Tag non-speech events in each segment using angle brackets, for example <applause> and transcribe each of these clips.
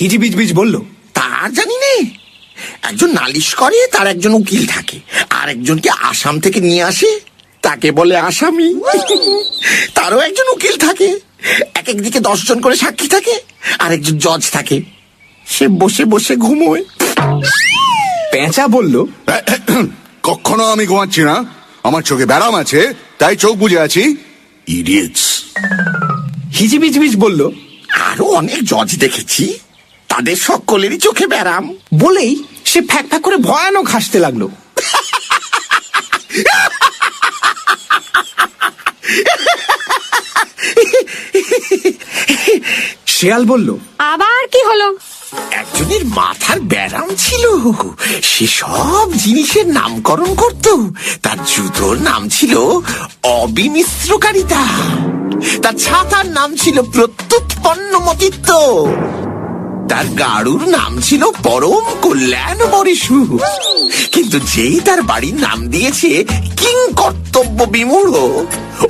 হিজিবিজ বিজ বলল তার জানি নে। একজন নালিশ করে তার একজন উকিল থাকে। আর একজনকে আসাম থেকে নিয়ে আসে তাকে বলে আসামি। তারও একজন উকিল থাকে। এক একদিকে দশজন করে সাক্ষী থাকে আর একজন জজ থাকে। সে বসে বসে ঘুমোয়। পেঁচা বলল কখনো আমি ঘুমাচ্ছি না। আমার চোখে ব্যারাম আছে তাই চোখ বুঝে আছি। ইডিয়েটস হিজিবিজ বিজ বলল আরও অনেক জজ দেখেছি। তাদের সকলেরই চোখে ব্যারাম। বলেই সে ফ্যাক ফ্যাক করে ভয়ানক হাসতে লাগল। শেয়াল বলল আবার কি হলো? একজনের মাথার ব্যারাম ছিল। সে সব জিনিসের নামকরণ করত। তার জুতোর নাম ছিল অবিমিশ্রকারিতা। তার ছাতার নাম ছিল প্রত্যুৎপন্নমতিত্ব। তার গাড়ুর নাম ছিল পরম কল্যাণ বরিশু কিন্তু যেই তার বাড়ির নাম দিয়েছে কিং কর্তব্য বিমূঢ়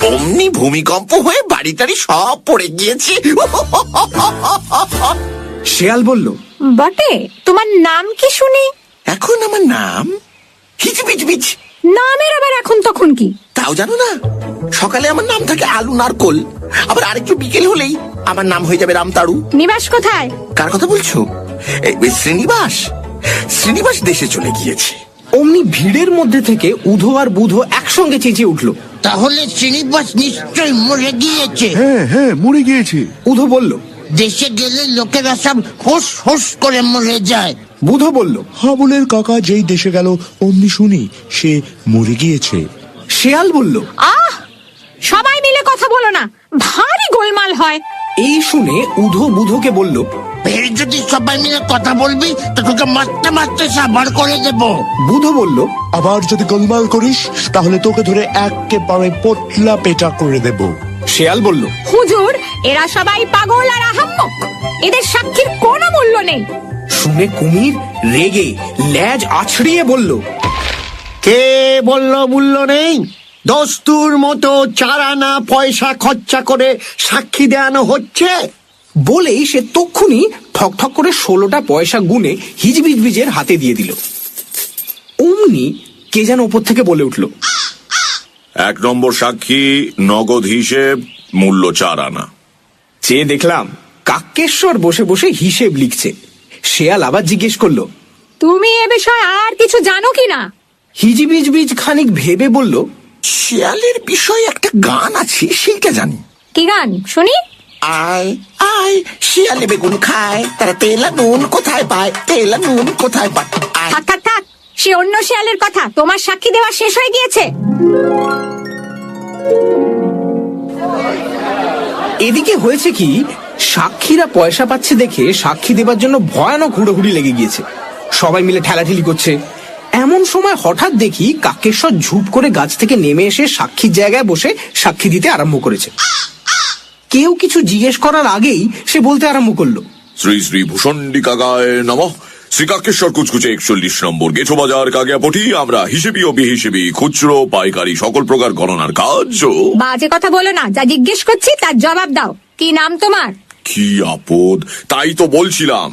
অমনি ভূমিকম্প হয়ে বাড়ি বাড়িটারি সব পড়ে গিয়েছে। <laughs> শেয়াল বলল বটে তোমার নাম কি শুনি? এখন আমার নাম? হিচবিচবিচ নামের আবার এখন তখন কি? তাও জানো না সকালে আমার নাম থাকে আলু নারকোল আবার আরেকটু বিকেল হলেই আমার নাম হয়ে যাবে রামতাড়ু নিবাস কোথায়? কার কথা বলছো? এই শ্রীনিবাস। শ্রীনিবাস দেশে চলে গিয়েছে। অমনি ভিড়ের মধ্যে থেকে উধো আর বুধো একসঙ্গে চেঁচিয়ে উঠল। তাহলে শ্রীনিবাস নিশ্চয় মরে গিয়েছে। হ্যাঁ হ্যাঁ মরে গিয়েছে। উধো বলল দেশে গেলে লোকেরা সব হোস হোস করে মরে যায়। বুধো বলল হাবুলের কাকা যেই দেশে গেল অমনি শুনি সে মরে গিয়েছে। শেয়াল বলল আহ! সবাই মিলে কথা বলো না। ভারী গোলমাল হয়। এই শুনে উধো বুধোকে বলল ফের যদি সবাই মিলে কথা বলবি তো তোকে মারতে মারতে সাবার করে দেব। বুধো বলল আবার যদি গোলমাল করিস তাহলে তোকে ধরে একেবারে পোটলা পেটা করে দেব। শেয়াল বলল হুজুর এরা সবাই পাগল আর আহাম্মক। এদের সাক্ষীর কোনো মূল্য নেই। শুনে কুমির রেগে ল্যাজ আছড়িয়ে বলল কে বলল মূল্য নেই? দস্তুর মতো চারানা পয়সা খরচা করে সাক্ষী দেয়ানো হচ্ছে? বলেই সে তক্ষুনি ঠক ঠক করে ষোলোটা পয়সা গুনে হিজবিজবিজের হাতে দিয়ে দিল। অমনি কে যেন ওপর থেকে বলে উঠল এক নম্বর সাক্ষী নগদ হিসেব মূল্য চার আনা চেয়ে দেখলাম কাকেশ্বর বসে বসে হিসেব লিখছে শেয়াল আবার জিজ্ঞেস করল তুমি এ বিষয়ে আর কিছু জানো কি না হিজিবিজবিজ খানিক ভেবে বলল শিয়ালের বিষয়ে একটা গান আছে সেইটা জানি। কি গান? শুনি। আয় আয় শিয়ালে বেগুন খায় তারা তেলা নুন কোথায় পায়? তেলা নুন কোথায় পায়? আয়। থাক থাক থাক সে অন্য শেয়ালের কথা তোমার সাক্ষী দেওয়া শেষ হয়ে গিয়েছে। এদিকে হয়েছে কি সাক্ষীরা পয়সা পাচ্ছে দেখে সাক্ষী দেবার জন্য ভয়ানক হুড়োহুড়ি লেগে গিয়েছে। সবাই মিলে ঠেলাঠেলি করছে। এমন সময় হঠাৎ দেখি কাকেশ্বর ঝুপ করে গাছ থেকে নেমে এসে সাক্ষীর জায়গায় বসে সাক্ষী দিতে আরম্ভ করেছে। কেউ কিছু জিজ্ঞেস করার আগেই সে বলতে আরম্ভ করল। শ্রী শ্রী ভূষণ্ডী কাকায় নম। শ্রী কাকেশ্বর কুচকুচে একচল্লিশ নম্বর গেছো বাজার কাগিয়াপটি। আমরা হিসেবি ও বিহিসেবি খুচরো পাইকারি সকল প্রকার গণনার কাজ বাজে কথা বলো না যা জিজ্ঞেস করছি তার জবাব দাও। কি নাম তোমার? কি আপদ তাই তো বলছিলাম।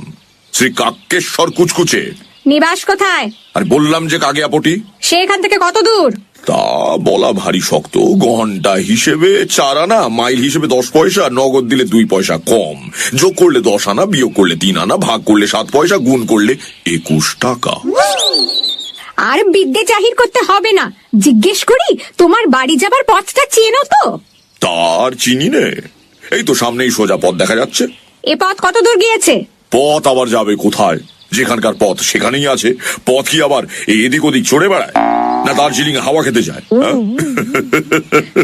শ্রী কাকেশ্বর কুচকুচে। নিবাস কোথায়? আর বললাম যে কাগিয়াপটি। সে এখান থেকে কত দূর? তা বলা ভারী শক্ত। ঘণ্টা হিসেবে চার আনা মাইল হিসেবে দশ পয়সা নগদ দিলে দুই পয়সা কম। যোগ করলে দশ আনা বিয়োগ করলে তিন আনা ভাগ করলে সাত পয়সা গুণ করলে একুশ টাকা। আর বিদ্যে জাহির করতে হবে না। জিজ্ঞেস করি তোমার বাড়ি যাবার পথটা চেনো তো? তার চিনি নে। এই তো সামনেই সোজা পথ দেখা যাচ্ছে। এ পথ কত দূর গিয়েছে? পথ আবার যাবে কোথায়? যেখানকার পথ সেখানেই আছে। পথ কি আবার এদিক ওদিক চড়ে বেড়ায়? না দার্জিলিং হাওয়া খেতে যায়? হ্যাঁ?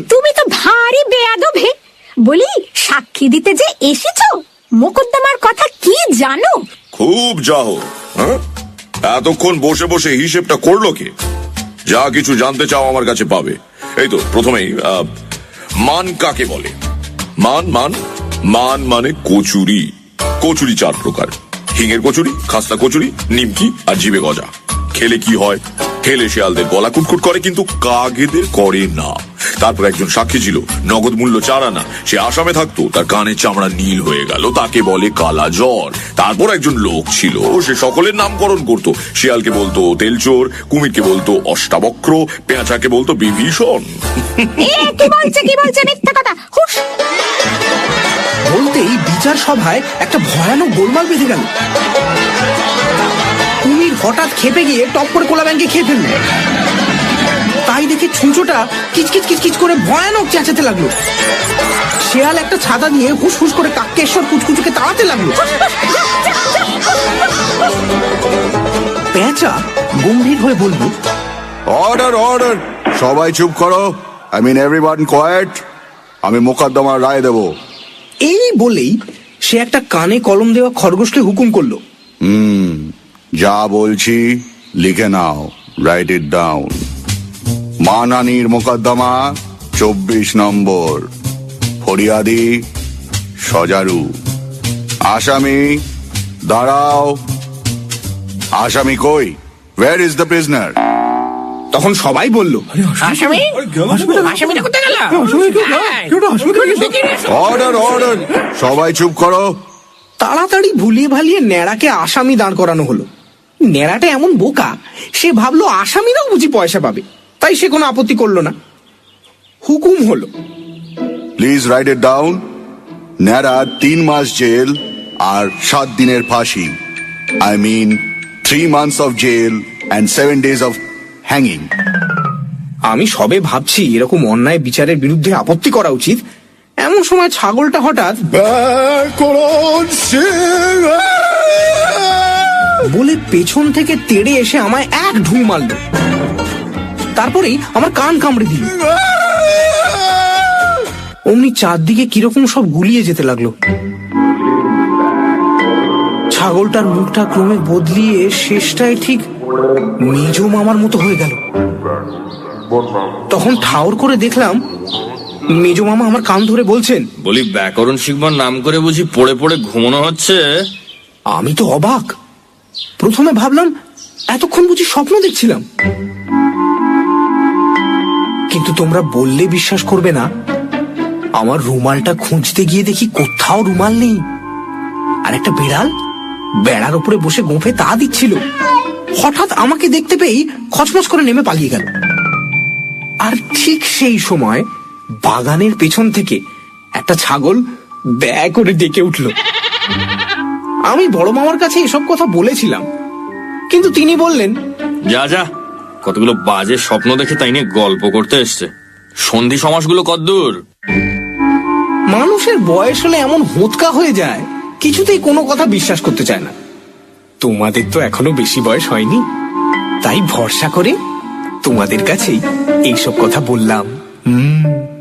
তুমি তো ভারী বেয়াদব। বলি সাক্ষী দিতে যে এসেছ? মোকদ্দমার কথা কি জানো? খুব যাহ হ্যাঁ? এতক্ষণ বসে বসে হিসেবটা করল কে? যা কিছু জানতে চাও আমার কাছে পাবে। এই তো প্রথমেই আহ, মান কাকে বলে? মান মান? মান মানে কচুরি। কচুরি চার প্রকার। হিঙের কচুরি, খাস্তা কচুরি, নিমকি আর জিবে গজা। খেলে কি হয়? খেলে শিয়ালদের গলা কুটকুট করে, কিন্তু কাগেদের করে না। তারপর একজন সাক্ষী ছিল, নগদ মূল্য চার আনা। সে আসামে থাকতো, তার কানের চামড়া নীল হয়ে গেল, তাকে বলে কালা জ্বর। তারপর একজন লোক ছিল সে সকলের নামকরণ করত। শিয়ালকে বলতো তেলচোর, কুমিরকে বলতো অষ্টাবক্র পেঁচাকে বলতো বিভীষণ। কি বলছে কি বলছে? মিথ্যা কথা বলতেই বিচার সভায় একটা ভয়ানক গোলমাল বেঁধে গেল। কুমির হঠাৎ খেপে গিয়ে টপ করে কোলা ব্যাংকে খেয়ে ফেলল। তাই দেখে ছুঁচোটা কিচকিচ কিচকিচ করে ভয়ানক চেঁচাতে লাগল। শেয়াল একটা ছাতা নিয়ে হুস হুস করে কাকেশ্বর কুচকুচুকে তাড়াতে লাগল। পেঁচা গম্ভীর হয়ে বলল অর্ডার অর্ডার সবাই চুপ করো। আই মিন এভরিওয়ান কোয়েট আমি মোকদ্দমার রায় দেব। বলেই সে একটা কানে কলম দেওয়া খরগোশকে হুকুম করল। হুম, যা বলছি লিখে নাও রাইট ইট ডাউন মানানির মোকদ্দমা, চব্বিশ নম্বর। ফরিয়াদি, সজারু। আসামি, দাঁড়াও। আসামি কই? ওয়ার ইজ দ্য প্রিজনার তখন সবাই বলল অর্ডার অর্ডার সবাই চুপ করো। তাড়াতাড়ি ভুলিয়ে ভালিয়ে ন্যাড়াকে আসামি দাঁড় করানো হলো। ন্যাড়াটা এমন বোকা সে ভাবলো আসামিরাও বুঝি পয়সা পাবে তাই সে কোনো আপত্তি করল না। হুকুম হলো প্লিজ রাইট ইট ডাউন ন্যাড়া তিন মাস জেল আর সাত দিনের ফাঁসি। I mean three months of jail and seven days of hanging আমি সবে ভাবছি এরকম অন্যায় বিচারের বিরুদ্ধে আপত্তি করা উচিত। এমন সময় ছাগলটা হঠাৎ বলে পেছন থেকে তেড়ে এসে আমায় এক ঢুঁ মারল। তারপরেই আমার কান কামড়ে দিল। অমনি চারদিকে কীরকম সব গুলিয়ে যেতে লাগল। ছাগলটার মুখটা ক্রমে বদলিয়ে শেষটায় ঠিক মেজ মামার মতো হয়ে গেল। তখন ঠাউর করে দেখলাম মেজ মামা আমার কান ধরে বলছেন বলি ব্যাকরণ শিখবার নাম করে বুঝি পড়ে পড়ে ঘুমানো হচ্ছে? আমি তো অবাক। প্রথমে ভাবলাম এতক্ষণ বুঝি স্বপ্ন দেখছিলাম। কিন্তু তোমরা বললে বিশ্বাস করবে না আমার রুমালটা খুঁজতে গিয়ে দেখি কোথাও রুমাল নেই। আর একটা বেড়াল বেড়ার উপরে বসে গোঁফে তা দিচ্ছিল। হঠাৎ আমাকে দেখতে পেয়েই খচমচ করে নেমে পালিয়ে গেল। আর ঠিক সেই সময় বাগানের পেছন থেকে একটা ছাগল ব্যয় করে ডেকে উঠল। আমি বড় মামার কাছে এসব কথা বলেছিলাম কিন্তু তিনি বললেন যা যা কতগুলো বাজে স্বপ্ন দেখে তাই নিয়ে গল্প করতে এসছে। সন্ধি সমাসগুলো কদ্দূর। মানুষের বয়স হলে এমন হোঁতকা হয়ে যায় কিছুতেই কোনো কথা বিশ্বাস করতে চায় না। তোমাদের তো এখনও বেশি বয়স হয়নি। তাই ভরসা করে তোমাদের কাছেই এইসব কথা বললাম। হুম।